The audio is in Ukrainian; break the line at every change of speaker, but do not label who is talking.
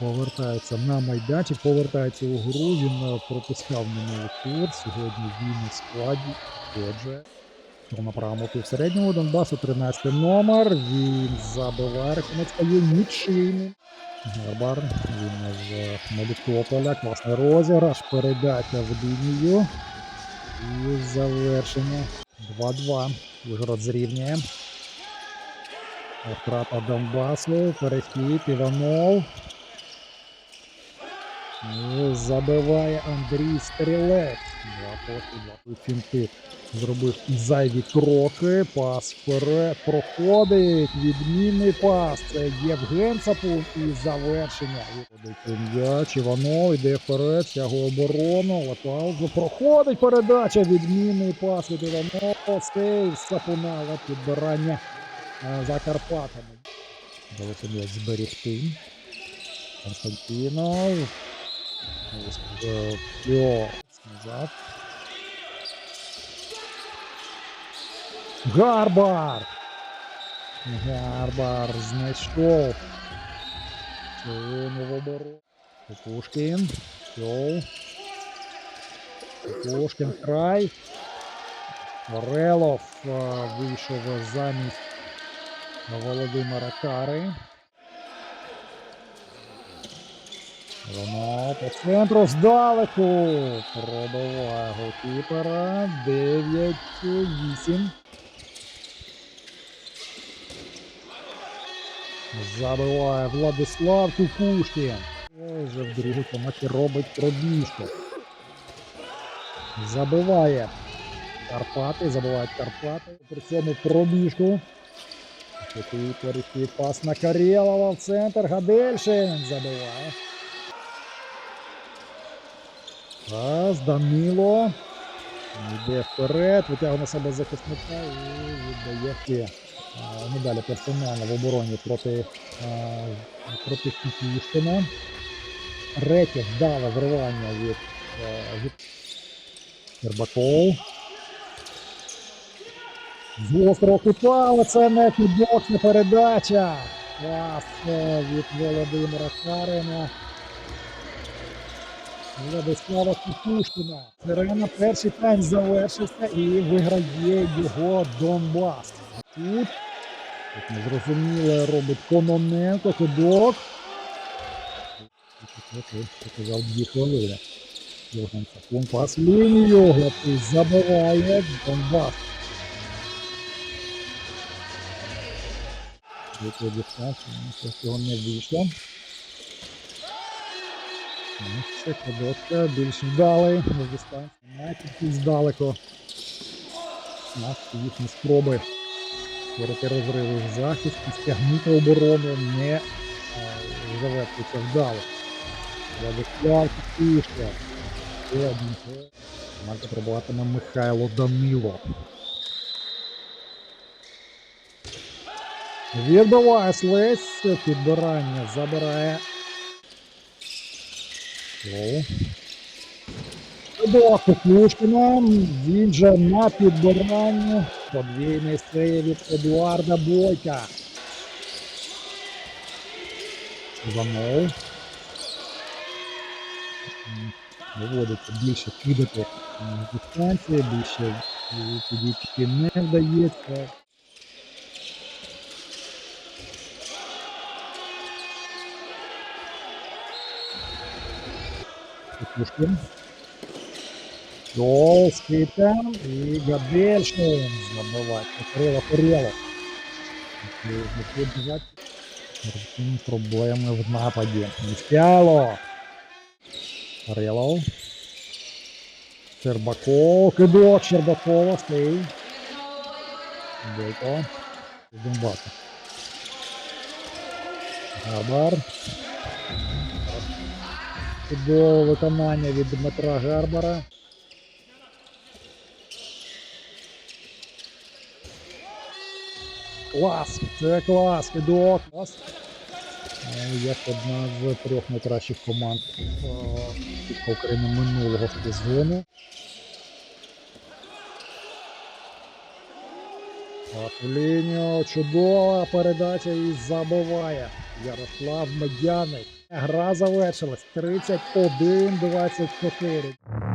повертається на майданчик, повертається у гру. Він е, пропускав минулий тур. Сьогодні він у складі. Отже, на правому півсередньому Донбасу 13 номер. Він забиває стає нічийним. Гербар, він з Мелітополя. Класний розіграш. Передача в лінію. І завершення. 2-2. Вигород зрівнює. Втрата Донбасу. Перехід. Іванов. Забиває Андрій Стрілець. Два два фінти. Зробив зайві кроки. Пас вперед. Проходить. Відмінний пас. Це Євген Сапун і завершення. М'яч. Іванов йде вперед. Стягує оборону. Латаузу. Проходить передача. Відмінний пас від Іванова. Сейв Сапуна. Підбирання е, за Карпатами. Вдалося м'яч зберегти. Константинов. Назад. Гарбар! Гарбар знайшов. В оборону. Кукушкін. Йоу. Кукушкін край. Орелов а, вийшов замість Володимира Кари. Воно по центру здалеку. Пробиває голкіпера. 9-8. Забиває Владислав Кукушкін. Вже в другій коматі робить пробіжку. Забиває Карпати, забивають Карпати. При цьому пробіжку. Такий пас на Карєлова в центр. Гадельшин забиває. Пас, Данило. Йде вперед, витягує на себе захисника і віддає Ке. А, Ну персонально в обороні проти, а, проти Кікішкина. Третє вдале вривання від, е, від Щербаков. З острого кута, це не підбоксна передача. Клас е, від Володимира Карина. Владислава Кукушкіна. Сирена перший тайм завершився і виграє його Донбас. Тут, як незрозуміло, робить Кононенко, кидок. Показав дві хвилини. Сафон пас лінію, Гладкий забиває Донбас. Дистанцію, нічого цього не вийшло. Ну, Це більш вдалий, на дистанції, натільки здалеку. Наші їхні спроби створити розриви в захисті, стягнути оборону не е, завершується вдало. Ще. Команда пробуватиме Михайло Данило. Відбиває Слесь, підбирання забирає Гол. До Кукушкіна, він же на підбиранні. Подвійний сейв від Едуарда Бойка. Іванов. Доводиться більше кидати дистанції, більше е, підійти не вдається. Кукушкін. Гол скидка і Гадельшин забиває. Кирило Кирило. Проблеми в нападі. Містяло. Кирилов. Щербаков. Кидок Щербакова. Стей. Бойко. Донбаса. Габар. Чудове виконання від Дмитра Гарбара. Клас! Це клас! Кидок! Клас! Е, Як одна з трьох найкращих команд е, України минулого сезону. В чудова передача і забиває. Ярослав Медяник. Гра завершилась 31-24.